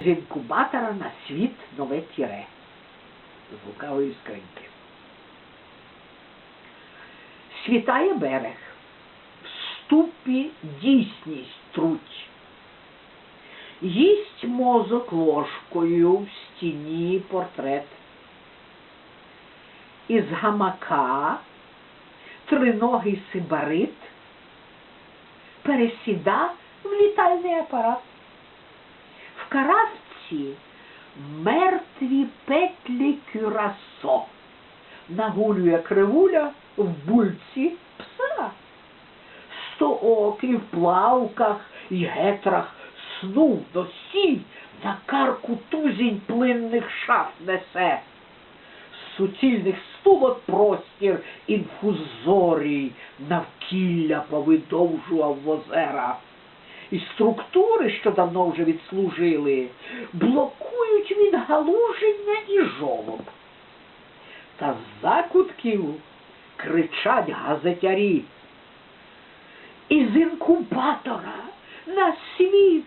з інкубатора на світ нове тіре з лукавої скриньки. Світає берег, в ступі дійсність труть. Їсть мозок ложкою в стіні портрет. Із гамака триногий сибарит пересіда в літальний апарат. В карасці мертві петлі кюрасо. Нагулює кривуля в бульці пса. Стоокий в плавках і гетрах снув до сіль на карку тузінь плинних шаф несе. З суцільних стулок простір інфузорій навкілля повидовжував возера. І структури, що давно вже відслужили, блокують від галуження і жолоб. Та з закутків кричать газетярі. Із інкубатора на світ.